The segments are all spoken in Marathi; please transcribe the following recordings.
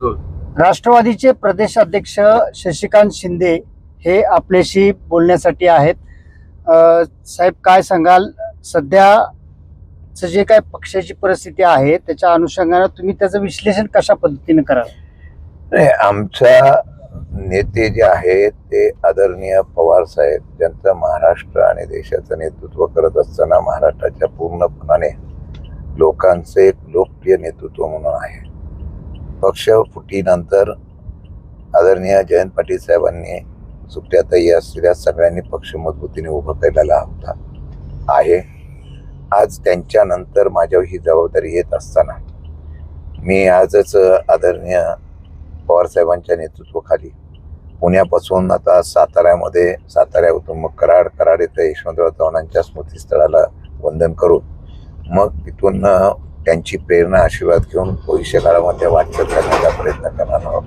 राष्ट्रवादीचे प्रदेश अध्यक्ष शशिकांत शिंदे हे आपल्याशी बोलण्यासाठी आहेत. साहेब काय सांगाल? सध्याचं जे काय पक्षाची परिस्थिती आहे त्याच्या अनुषंगाने तुम्ही त्याचं विश्लेषण कशा पद्धतीने कराल? नाही आमच्या नेते जे आहेत ते आदरणीय पवार साहेब ज्यांचं महाराष्ट्र आणि देशाचं नेतृत्व करत असताना महाराष्ट्राच्या पूर्णपणाने लोकांचे एक लोकप्रिय नेतृत्व म्हणून आहे. पक्ष फुटीनंतर आदरणीय जयंत पाटील साहेबांनी सुप्रियाताई असलेल्या सगळ्यांनी पक्ष मजबूतीने उभं केलेला होता. आहे. आज त्यांच्यानंतर माझ्यावर ही जबाबदारी येत असताना मी आजच आदरणीय पवारसाहेबांच्या नेतृत्वाखाली पुण्यापासून आता साताऱ्यामध्ये साताऱ्यातून मग कराड कराड येथे यशवंतराव चव्हाणांच्या स्मृतीस्थळाला वंदन करून मग तिथून त्यांची प्रेरणा आशीर्वाद घेऊन भविष्य काळामध्ये वाटचाल करण्याचा प्रयत्न करणार आहोत.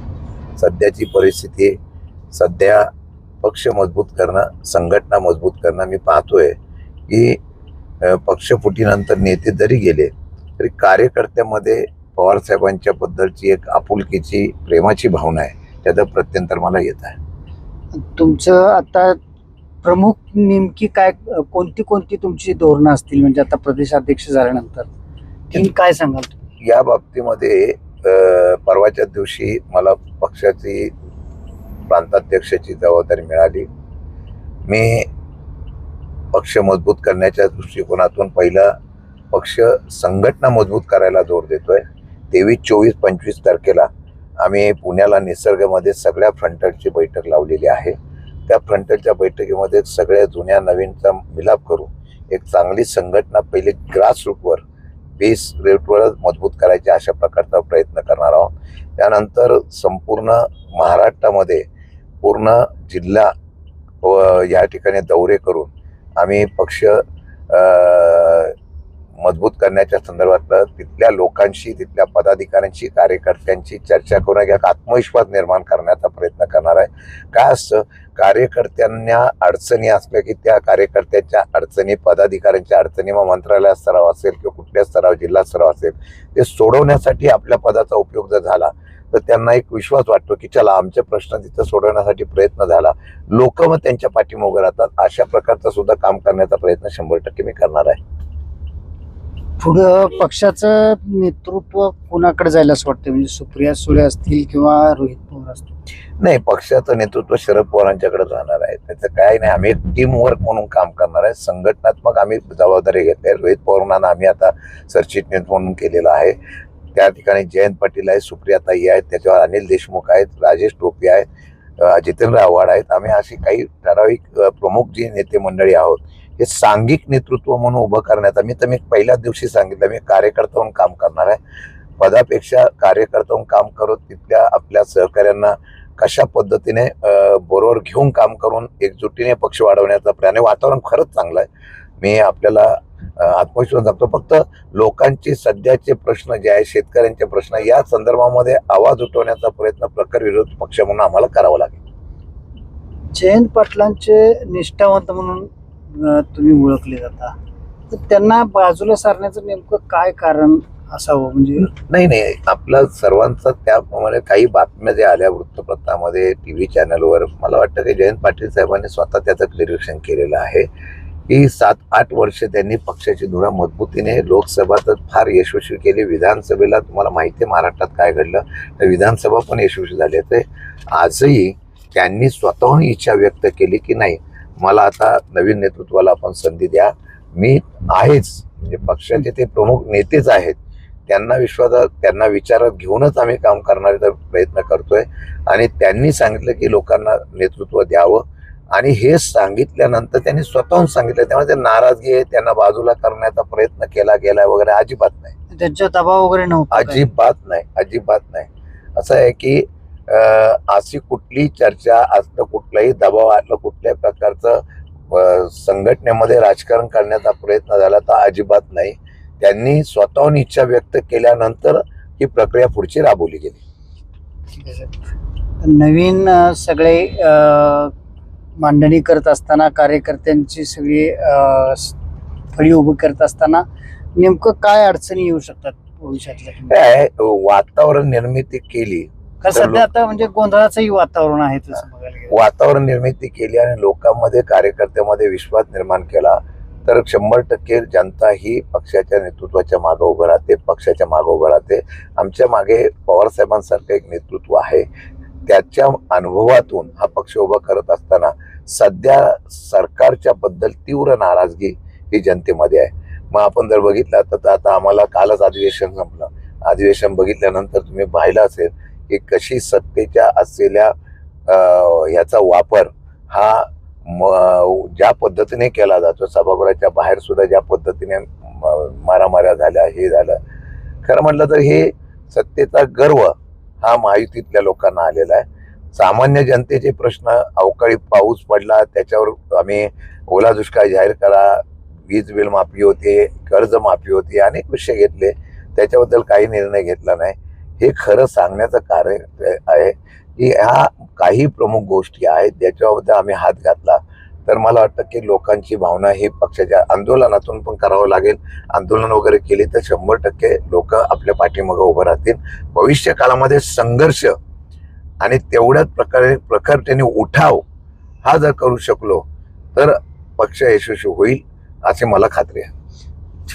सध्याची परिस्थिती सध्या पक्ष मजबूत करणं संघटना मजबूत करणं मी पाहतोय की पक्षफुटीनंतर नेते जरी गेले तरी कार्यकर्त्यामध्ये पवारसाहेबांच्या बद्दलची एक आपुलकीची प्रेमाची भावना आहे. त्याचं प्रत्यंतर मला येत आहे. तुमचं आता प्रमुख नेमकी काय कोणती कोणती तुमची धोरणं असतील? म्हणजे आता प्रदेशाध्यक्ष झाल्यानंतर. काय सांगाल? या बाबतीमध्ये अ, परवाच्या दिवशी मला पक्षाची प्रांताध्यक्षाची जबाबदारी मिळाली. मी पक्ष मजबूत करण्याच्या दृष्टिकोनातून पहिला पक्ष संघटना मजबूत करायला जोर देतोय. तेवीस चोवीस पंचवीस तारखेला आम्ही पुण्याला निसर्गमध्ये सगळ्या फ्रंटलची बैठक लावलेली आहे. त्या फ्रंटलच्या बैठकीमध्ये सगळ्या जुन्या नवीनचा मिलाप करून एक चांगली संघटना पहिले ग्रास रूटवर बेस रेटवर मजबूत करायचे अशा प्रकारचा प्रयत्न करणार आहोत. त्यानंतर संपूर्ण महाराष्ट्रामध्ये पूर्ण जिल्हा व या ठिकाणी दौरे करून आम्ही पक्ष मजबूत करण्याच्या संदर्भात तिथल्या लोकांशी तिथल्या पदाधिकाऱ्यांशी कार्यकर्त्यांची चर्चा करून एक आत्मविश्वास निर्माण करण्याचा प्रयत्न करणार आहे. काय असतं? कार्यकर्त्यांना अडचणी असल्या की त्या कार्यकर्त्याच्या अडचणी पदाधिकाऱ्यांच्या अडचणी मग मंत्रालय स्तराव असेल किंवा कुठल्या स्तराव जिल्हा स्तराव असेल ते सोडवण्यासाठी आपल्या पदाचा उपयोग जर झाला तर त्यांना एक विश्वास वाटतो की चला आमचे प्रश्न तिथं सोडवण्यासाठी प्रयत्न झाला. लोक मग त्यांच्या पाठीमागे राहतात. अशा प्रकारचं सुद्धा काम करण्याचा प्रयत्न शंभर टक्के मी करणार आहे. पुढं पक्षाचं नेतृत्व कोणाकडे जायला असं वाटतं म्हणजे सुप्रिया सुळे असतील किंवा रोहित पवार असतील? नाही पक्षाचं नेतृत्व शरद पवारांच्याकडे राहणार आहे. त्याचं काय नाही आम्ही टीम वर्क म्हणून काम करणार आहे. संघटनात्मक आम्ही जबाबदारी घेतली रोहित पवारांना आम्ही आता सरचिटणीस म्हणून केलेलं आहे. त्या ठिकाणी जयंत पाटील आहेत सुप्रियाताई आहेत त्याच्यावर अनिल देशमुख आहेत राजेश टोपे आहेत जितेंद्र आव्हाड आहेत. आम्ही अशी काही ठराविक प्रमुख जी नेते मंडळी आहोत हे सांघिक नेतृत्व म्हणून उभं करण्यात मी तर मी पहिल्याच दिवशी सांगितलं मी कार्यकर्ता म्हणून काम करणार आहे. पदापेक्षा कार्यकर्ता म्हणून काम करून तिथल्या आपल्या सहकाऱ्यांना कशा पद्धतीने बरोबर घेऊन काम करून एकजुटीने पक्ष वाढवण्याचा प्रयत्न वातावरण खरंच चांगलं आहे. मी आपल्याला आत्मविश्वास दाखवतो फक्त लोकांचे सध्याचे प्रश्न जे आहे शेतकऱ्यांचे प्रश्न या संदर्भामध्ये आवाज उठवण्याचा प्रयत्न प्रखर विरोधी पक्ष म्हणून आम्हाला करावा लागेल. जयंत पाटलांचे निष्ठावंत म्हणून तुम्ही ओळखले जाता. तर त्यांना बाजूला सारण्याचं नेमकं काय कारण असावं? म्हणजे नाही नाही. आपला सर्वांचा त्याप्रमाणे काही बातम्या ज्या आल्या वृत्तपत्रामध्ये टी व्ही चॅनलवर. मला वाटतं की जयंत पाटील साहेबांनी स्वतः त्याचं निरीक्षण केलेलं आहे की सात आठ वर्ष त्यांनी पक्षाची धुरा मजबूतीने लोकसभा तर फार यशस्वी केली. विधानसभेला तुम्हाला माहिती आहे महाराष्ट्रात काय घडलं? तर विधानसभा पण यशस्वी झाली ते आजही त्यांनी स्वतःहून इच्छा व्यक्त केली की नाही मला आता नवीन नेतृत्वाला आपण संधी द्या. मी आहेच म्हणजे पक्षाचे ते प्रमुख नेतेच आहेत. त्यांना विश्वासात त्यांना विचारात घेऊनच आम्ही काम करण्याचा प्रयत्न करतोय. आणि त्यांनी सांगितलं की लोकांना नेतृत्व द्यावं. आणि हे सांगितल्यानंतर त्यांनी स्वतःहून सांगितलं त्यामुळे ते नाराजगी आहे त्यांना बाजूला करण्याचा प्रयत्न केला गेला वगैरे अजिबात नाही. त्यांच्या दबाव वगैरे नव्हता? अजिबात नाही अजिबात नाही. असं आहे की अशी कुठली चर्चा असलं कुठलाही दबाव असलं कुठल्याही प्रकारचं संघटनेमध्ये राजकारण करण्याचा प्रयत्न झाला तर अजिबात नाही त्यांनी स्वतःहून इच्छा व्यक्त केल्यानंतर ही प्रक्रिया पुढची राबवली गेली. नवीन सगळे मांडणी करत असताना कार्यकर्त्यांची सगळी फळी उभी करत असताना नेमकं काय अडचणी येऊ शकतात भविष्यातल्या आहे, वातावरण निर्मिती केली कारण सध्या आता म्हणजे गोंधळाचंही वातावरण आहे तसं बघायला गेलं. वातावरण निर्मिती केली आणि लोकांमध्ये कार्यकर्त्यामध्ये विश्वास निर्माण केला तर शंभर टक्के जनता ही पक्षाच्या नेतृत्वाच्या मागे उभं राहते पक्षाच्या मागे उभं राहते. आमच्या मागे पवार साहेबांसारखं एक नेतृत्व आहे. त्याच्या अनुभवातून हा पक्ष उभा करत असताना सध्या सरकारच्या बद्दल तीव्र नाराजगी ही जनतेमध्ये आहे. मग आपण जर बघितलं तर आता आम्हाला कालच अधिवेशन संपलं. अधिवेशन बघितल्यानंतर तुम्ही पाहिलं असेल की कशी सत्तेच्या असलेल्या ह्याचा वापर हा म- ज्या पद्धतीने केला जातो सभागृहाच्या बाहेर सुद्धा ज्या पद्धतीने म- मारामाऱ्या झाल्या हे झालं. खरं म्हटलं तर हे सत्तेचा गर्व हा महायुतीतल्या लोकांना आलेला आहे. सामान्य जनतेचे प्रश्न अवकाळी पाऊस पडला त्याच्यावर आम्ही ओला दुष्काळ जाहीर करा वीज बिल माफी होते कर्ज माफी होती अनेक विषय घेतले. त्याच्याबद्दल काही निर्णय घेतला नाही. हे खरं सांगण्याचं कार्य आहे की ह्या काही प्रमुख गोष्टी आहेत ज्याच्याबद्दल आम्ही हात घातला. तर मला वाटतं की लोकांची भावना ही पक्षाच्या आंदोलनातून पण करावं लागेल. आंदोलन वगैरे केली तर शंभर टक्के लोक आपल्या पाठीमागं उभं राहतील. भविष्य काळामध्ये संघर्ष आणि तेवढ्याच प्रकारे प्रखरतेने उठाव हा जर करू शकलो तर पक्ष यशस्वी होईल अशी मला खात्री आहे.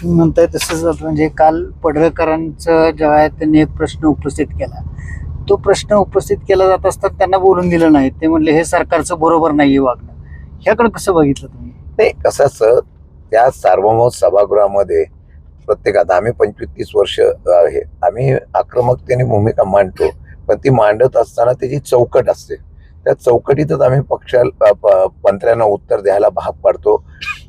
तुम्ही म्हणताय तसंच म्हणजे काल पडळकरांचं जेव्हा आहे त्यांनी एक प्रश्न उपस्थित केला. तो प्रश्न उपस्थित केला जात असताना त्यांना बोलून दिलं नाही. ते म्हणले हे सरकारचं बरोबर नाहीये वागणं. ह्याकडे कसं बघितलं तुम्ही? नाही कसं असं त्या सार्वभौम सभागृहामध्ये प्रत्येकात आम्ही पंचवीस तीस वर्ष आहे आम्ही आक्रमकतेने भूमिका मांडतो पण ती मांडत असताना त्याची चौकट असते. त्या चौकटीतच आम्ही पक्षाला प- मंत्र्यांना उत्तर द्यायला भाग पाडतो.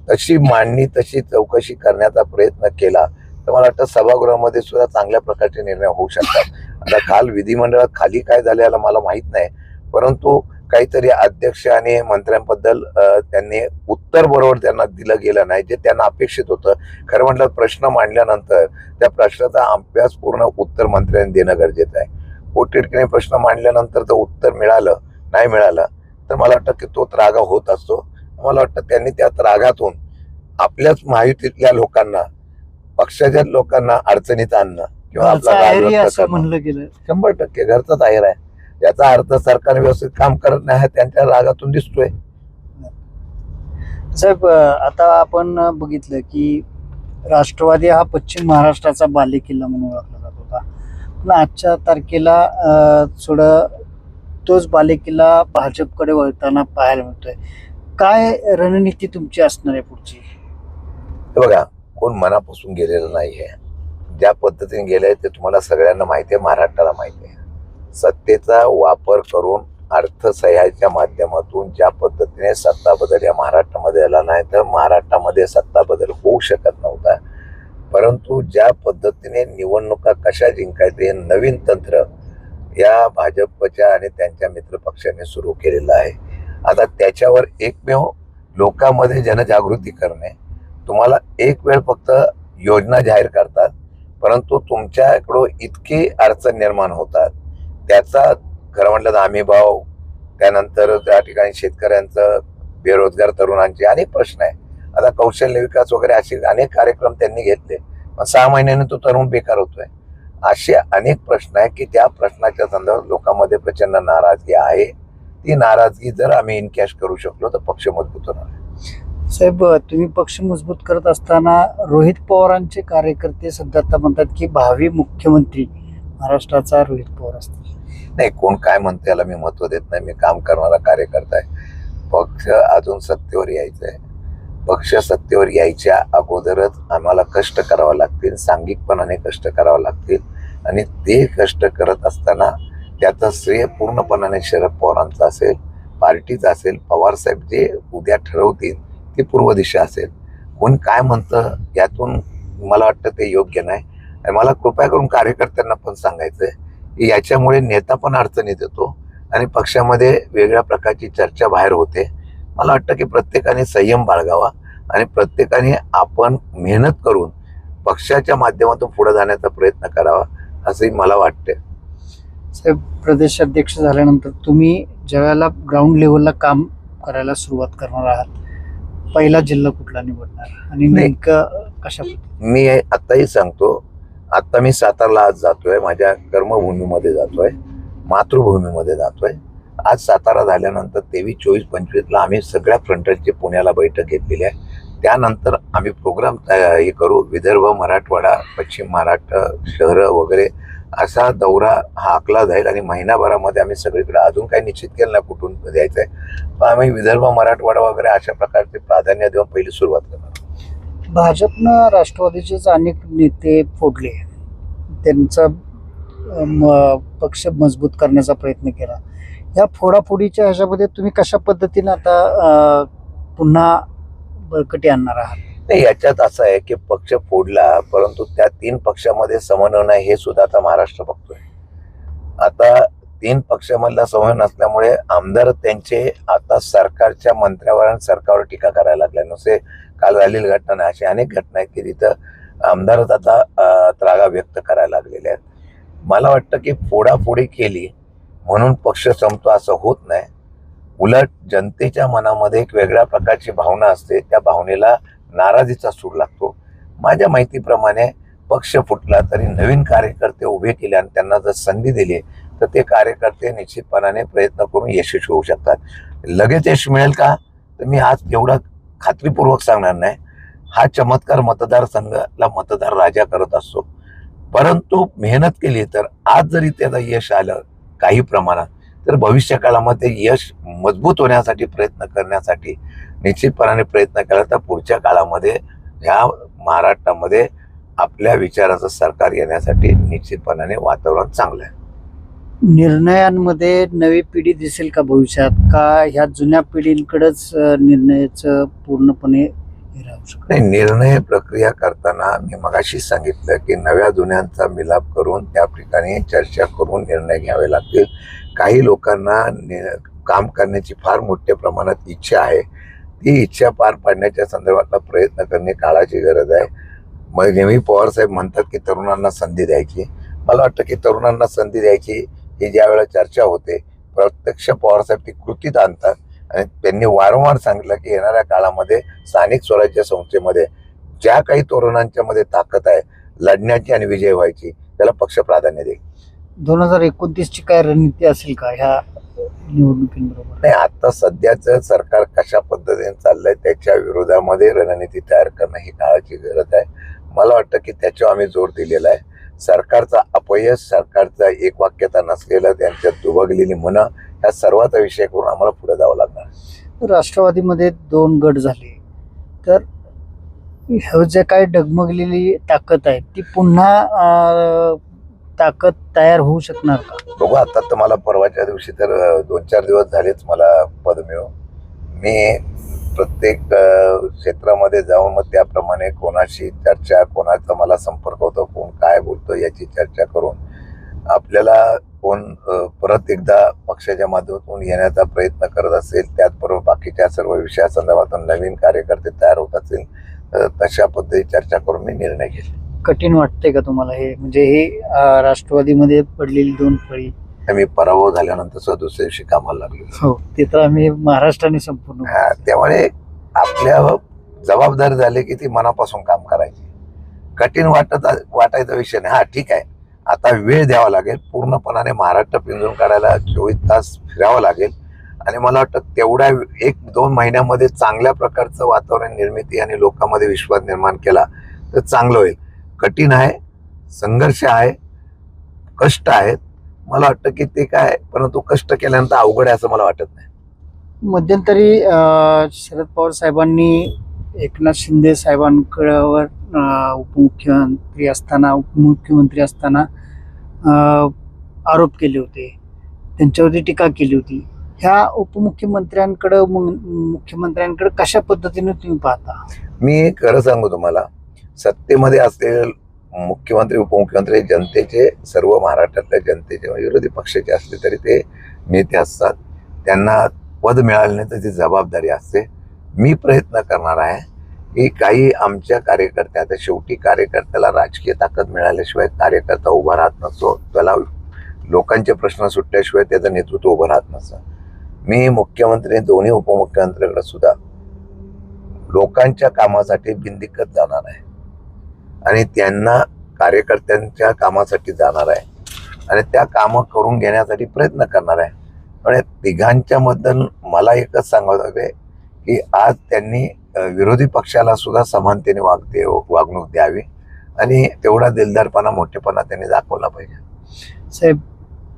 तशी मांडणी तशी चौकशी करण्याचा प्रयत्न केला तर मला वाटतं सभागृहामध्ये सुद्धा चांगल्या प्रकारचे निर्णय होऊ शकतात. आता काल विधिमंडळात खाली काय झाले याला मला माहीत नाही परंतु काहीतरी अध्यक्ष आणि मंत्र्यांबद्दल त्यांनी उत्तर बरोबर त्यांना दिलं गेलं नाही जे त्यांना अपेक्षित होतं. खरं म्हटलं प्रश्न मांडल्यानंतर त्या प्रश्नाचा अभ्यासपूर्ण उत्तर मंत्र्यांनी देणं गरजेचं आहे. पोटतिडकीने प्रश्न मांडल्यानंतर जर उत्तर मिळालं नाही मिळालं तर मला वाटतं की तो त्रागा होत असतो. मला वाटतं त्यांनी त्या त्रागातून आपल्याच महायुतीतल्या लोकांना पक्षाच्या लोकांना अडचणीत आणणं किंवा आपला घरचा गेलं. शंभर टक्के घरचाच आहेर आहे. याचा अर्थ सरकार व्यवस्थित काम करत नाही त्यांच्या रागातून दिसतोय. साहेब आता आपण बघितलं की राष्ट्रवादी हा पश्चिम महाराष्ट्राचा बालेकिल्ला म्हणून ओळखला जात होता. पण आजच्या तारखेला थोडं तोच बालेकिल्ला भाजपकडे वळताना पाहायला मिळतोय. काय रणनीती तुमची असणार आहे पुढची? बघा कोण मनापासून गेलेलं नाही आहे ज्या पद्धतीने गेलंय ते तुम्हाला सगळ्यांना माहिती आहे महाराष्ट्राला माहिती आहे. सत्तेचा वापर करून अर्थसह्याच्या माध्यमातून ज्या पद्धतीने सत्ता बदल या महाराष्ट्रामध्ये आला नाही तर महाराष्ट्रामध्ये सत्ता बदल होऊ शकत नव्हता. परंतु ज्या पद्धतीने निवडणुका कशा जिंकायचे हे नवीन तंत्र या भाजपच्या आणि त्यांच्या मित्रपक्षाने सुरू केलेलं आहे. आता त्याच्यावर एकमेव लोकांमध्ये जनजागृती करणे. तुम्हाला एक वेळ फक्त योजना जाहीर करतात परंतु तुमच्याकडं इतकी अडचण निर्माण होतात. त्याचा खरं म्हटलं तर आम्ही भाव त्यानंतर त्या ठिकाणी शेतकऱ्यांचं बेरोजगार तरुणांचे अनेक प्रश्न आहे आता कौशल्य विकास वगैरे असे अनेक कार्यक्रम त्यांनी घेतले. पण सहा महिन्याने तो तरुण बेकार होतोय. असे अनेक प्रश्न आहे की त्या प्रश्नाच्या संदर्भात लोकांमध्ये प्रचंड नाराजगी आहे. ती नाराजगी जर आम्ही इनकॅश करू शकलो तर पक्ष मजबूत होणार. साहेब तुम्ही पक्ष मजबूत करत असताना रोहित पवारांचे कार्यकर्ते सध्या आता म्हणतात की भावी मुख्यमंत्री महाराष्ट्राचा रोहित पवार असतील. नाही कोण काय म्हणते याला मी महत्त्व देत नाही. मी काम करणारा कार्यकर्ता आहे. पक्ष अजून सत्तेवर यायचं आहे पक्ष सत्तेवर यायच्या अगोदरच आम्हाला कष्ट करावं लागतील सांघिकपणाने कष्ट करावं लागतील. आणि ते कष्ट करत असताना त्याचं श्रेय पूर्णपणाने शरद पवारांचं असेल पार्टीचं असेल पवारसाहेब जे उद्या ठरवतील ती पूर्व दिशा असेल. कोण काय म्हणतं यातून मला वाटतं ते योग्य नाही. आणि मला कृपया करून कार्यकर्त्यांना पण सांगायचं आहे की याच्यामुळे नेता पण अडचणीत येतो आणि पक्षामध्ये वेगळ्या प्रकारची चर्चा बाहेर होते. मला वाटतं की प्रत्येकाने संयम बाळगावा आणि प्रत्येकाने आपण मेहनत करून पक्षाच्या माध्यमातून पुढे जाण्याचा प्रयत्न करावा असंही मला वाटते साहेब प्रदेश अध्यक्ष झाल्यानंतर तुम्ही ज्यावेळेला ग्राउंड लेवलला काम करायला सुरुवात करणार आहात पहिला जिल्हा कुठला निवडणार आणि नाही. नेमकं कशा? मी आत्ताही सांगतो आता मी सातारला आज जातोय माझ्या कर्मभूमीमध्ये जातोय मातृभूमीमध्ये जातोय आज सातारा झाल्यानंतर तेवीस चोवीस पंचवीसला आम्ही सगळ्या फ्रंटलची पुण्याला बैठक घेतलेली आहे त्यानंतर आम्ही प्रोग्राम हे करू विदर्भ मराठवाडा पश्चिम महाराष्ट्र शहरं वगैरे असा दौरा हा आखला जाईल आणि महिनाभरामध्ये आम्ही सगळीकडे अजून काही निश्चित केलं नाही कुठून द्यायचं आहे पण आम्ही विदर्भ मराठवाडा वगैरे अशा प्रकारचे प्राधान्य देऊन पहिली सुरुवात करणार भाजपनं राष्ट्रवादीचेच अनेक नेते फोडले त्यांचा म- पक्ष मजबूत करण्याचा प्रयत्न केला. या फोडाफोडीच्या ह्याच्यामध्ये तुम्ही कशा पद्धतीने आता पुन्हा बळकटी आणणार आहात? नाही याच्यात असं आहे की पक्ष फोडला परंतु त्या तीन पक्षामध्ये समन्वय नाही हे सुद्धा आता महाराष्ट्र बघतोय. आता तीन पक्षामधला समन्वय नसल्यामुळे आमदार त्यांचे आता सरकारच्या मंत्र्यावर आणि सरकारवर टीका करायला लागल्या नुसते काल झालेली घटना नाही अशी अनेक घटना आहेत की तिथं आमदारच आता त्रागा व्यक्त करायला लागलेले आहेत. मला वाटतं की फोडाफोडी केली म्हणून पक्ष संपतो असं होत नाही. उलट जनतेच्या मनामध्ये एक वेगळ्या प्रकारची भावना असते. त्या भावनेला नाराजीचा सूर लागतो. माझ्या माहितीप्रमाणे पक्ष फुटला तरी नवीन कार्यकर्ते उभे केले आणि त्यांना जर संधी दिली तर ते कार्यकर्ते निश्चितपणाने प्रयत्न करून यशस्वी होऊ शकतात. लगेच यश मिळेल का? तर मी आज एवढं खात्रीपूर्वक सांगणार नाही. हा चमत्कार मतदारसंघाला मतदार राजा करत असतो. परंतु मेहनत केली तर आज जरी त्याला यश आलं काही प्रमाणात तर भविष्य काळामध्ये यश मजबूत होण्यासाठी प्रयत्न करण्यासाठी निश्चितपणाने प्रयत्न केला तर पुढच्या काळामध्ये ह्या महाराष्ट्रामध्ये आपल्या विचाराचं सरकार येण्यासाठी निश्चितपणाने वातावरण चांगलं आहे. निर्णयांमध्ये नवी पिढी दिसेल का भविष्यात? का ह्या जुन्या पिढींकडेच निर्णयाचं पूर्णपणे नाही निर्णय प्रक्रिया करताना मी मगाशी सांगितलं की नव्या जुन्यांचा मिलाप करून त्या ठिकाणी चर्चा करून निर्णय घ्यावे लागतील. काही लोकांना नि- काम करण्याची फार मोठ्या प्रमाणात इच्छा आहे. ती इच्छा पार पाडण्याच्या संदर्भातला प्रयत्न करणे काळाची गरज आहे. मग नेहमी पवार साहेब म्हणतात की तरुणांना संधी द्यायची. मला वाटतं की तरुणांना संधी द्यायची ही ज्या वेळा चर्चा होते प्रत्यक्ष पवारसाहेब ती कृतीत आणतात. आणि त्यांनी वारंवार सांगितलं की येणाऱ्या काळामध्ये स्थानिक स्वराज्य संस्थेमध्ये ज्या काही तरुणांच्या मध्ये ताकद आहे लढण्याची आणि विजय व्हायची त्याला पक्ष प्राधान्य देईल. दोन हजार एकोणतीसची काय रणनीती असेल का? ह्या निवडणुकीबरोबर. नाही आता सध्याचं सरकार कशा पद्धतीने चाललंय त्याच्या विरोधामध्ये रणनीती तयार करणं ही काळाची गरज आहे. मला वाटतं की त्याच्यावर आम्ही जोर दिलेला आहे. सरकारचा अपयश सरकारचा एक वाक्यता नसलेलं त्यांच्यात दुबगलेली मनं ह्या सर्वाचा विषय करून आम्हाला पुढे जावं लागणार. राष्ट्रवादीमध्ये दोन गट झाले. तर ह्यो जे काय डगमगलेली ताकद आहे ती पुन्हा ताकद तयार होऊ शकणार का? बघू आता तर मला परवाच्या दिवशी तर दोन चार दिवस झालेच मला पद मिळून. मी प्रत्येक क्षेत्रामध्ये जाऊन मग त्याप्रमाणे कोणाशी चर्चा कोणाचा मला संपर्क होतो कोण काय बोलतो याची चर्चा करून आपल्याला कोण परत एकदा पक्षाच्या माध्यमातून येण्याचा प्रयत्न करत असेल त्याचबरोबर बाकीच्या सर्व विषयासंदर्भातून नवीन कार्यकर्ते तयार होत असतील तर तशा पद्धती चर्चा करून मी निर्णय घेतला. कठीण वाटते का तुम्हाला हे? म्हणजे हे अं, राष्ट्रवादीमध्ये पडलेली दोन फळी. मी पराभव झाल्यानंतर सुद्धा दुसऱ्या दिवशी कामाला लागलो. हो ते तर आम्ही महाराष्ट्राने संपूर्ण हा, त्यामुळे आपल्या जबाबदारी झाली की ती मनापासून काम करायची. कठीण वाटत वाटायचा विषय नाही. हा ठीक आहे. आता वेळ द्यावा लागेल. पूर्णपणाने महाराष्ट्र पिंजून काढायला चोवीस तास फिरावं लागेल. आणि मला वाटतं तेवढ्या एक दोन महिन्यामध्ये चांगल्या प्रकारचं वातावरण निर्मिती आणि लोकांमध्ये विश्वास निर्माण केला तर चांगलं होईल. कठीण आहे संघर्ष आहे कष्ट आहेत. मला वाटतं की ते काय परंतु कष्ट केल्यानंतर अवघड आहे असं मला वाटत नाही. मध्यंतरी शरद पवार साहेबांनी एकनाथ शिंदे साहेबांकडवर उपमुख्यमंत्री असताना उपमुख्यमंत्री असताना आरोप केले होते. त्यांच्यावरती टीका केली होती. ह्या उपमुख्यमंत्र्यांकडं मुख्यमंत्र्यांकडे कशा पद्धतीने तुम्ही पाहता? मी खरं सांगू तुम्हाला. सत्तेमध्ये असलेले मुख्यमंत्री उपमुख्यमंत्री जनतेचे सर्व महाराष्ट्रातल्या जनतेचे म्हणजे विरोधी पक्षाचे असले तरी ते नेते असतात. त्यांना पद मिळाले नाही तर ती जबाबदारी असते. मी प्रयत्न करणार आहे की काही आमच्या कार्यकर्त्या आता शेवटी कार्यकर्त्याला राजकीय ताकद मिळाल्याशिवाय कार्यकर्ता उभा राहत नसतो. त्याला लोकांचे प्रश्न सुटल्याशिवाय त्याचं नेतृत्व उभं राहत नसतं. मी मुख्यमंत्री दोन्ही उपमुख्यमंत्र्यांकडे सुद्धा लोकांच्या कामासाठी बिंदिकत जाणार आहे. आणि त्यांना कार्यकर्त्यांच्या कामासाठी जाणार आहे. आणि त्या कामं करून घेण्यासाठी प्रयत्न करणार आहे. पण तिघांच्याबद्दल मला एकच सांगत होते की आज त्यांनी विरोधी पक्षाला सुद्धा समानतेने वागते वागणूक द्यावी. आणि तेवढा दिलदारपणा मोठेपणा त्यांनी दाखवला पाहिजे. साहेब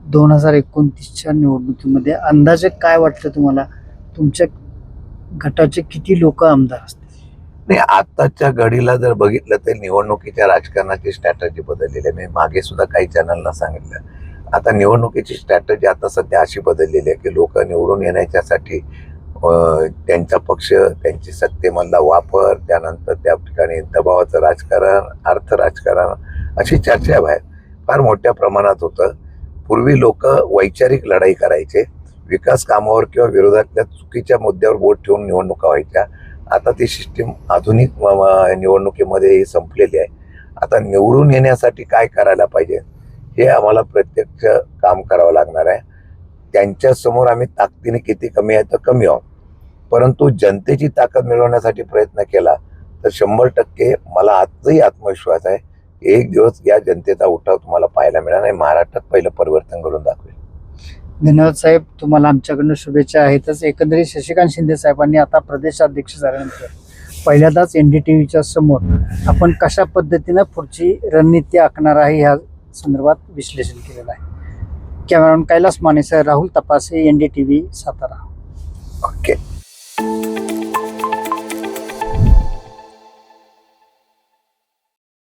दोन हजार एकोणतीसच्या निवडणुकीमध्ये अंदाजे काय वाटतं तुम्हाला? तुमच्या गटाचे किती लोक आमदार असतील? नाही आत्ताच्या घडीला जर बघितलं तर निवडणुकीच्या राजकारणाची स्ट्रॅटजी बदललेली आहे. मी मागे सुद्धा काही चॅनलला सांगितलं आता निवडणुकीची स्ट्रॅटजी आता सध्या अशी बदललेली आहे की लोक निवडून येण्याच्यासाठी त्यांचा पक्ष त्यांची सत्तेमधला वापर त्यानंतर त्या ठिकाणी दबावाचं राजकारण अर्थ राजकारण अशी चर्चा बाहेर. फार मोठ्या प्रमाणात होतं. पूर्वी लोक वैचारिक लढाई करायचे. विकास कामावर किंवा विरोधातल्या चुकीच्या मुद्द्यावर बोट ठेवून निवडणुका व्हायच्या. आता ती सिस्टीम आधुनिक निवडणुकीमध्ये संपलेली आहे. आता निवडून येण्यासाठी काय करायला पाहिजे? हे आम्हाला प्रत्यक्ष काम करावं लागणार आहे. त्यांच्यासमोर आम्ही ताकदीने किती कमी आहे तर कमी आहोत. परंतु जनतेची ताकद मिळवण्यासाठी प्रयत्न केला तर शंभर टक्के मला आजही आत्मविश्वास आहे एक दिवस या जनतेचा उठाव तुम्हाला पाहायला मिळणार नाही. महाराष्ट्रात पहिलं परिवर्तन घडून दाखवेल. धन्यवाद साहेब. तुम्हाला आमच्याकडनं शुभेच्छा आहेतच. एकंदरीत शशिकांत शिंदे साहेबांनी आता प्रदेशाध्यक्ष झाल्यानंतर पहिल्यांदाच एन डी टी व्हीच्या समोर आपण कशा पद्धतीनं पुढची रणनीती आखणार आहे ह्या संदर्भात विश्लेषण केलेलं आहे. Cameraman Kailas मानेसह Rahul Tapase N D T V Satara. Okay.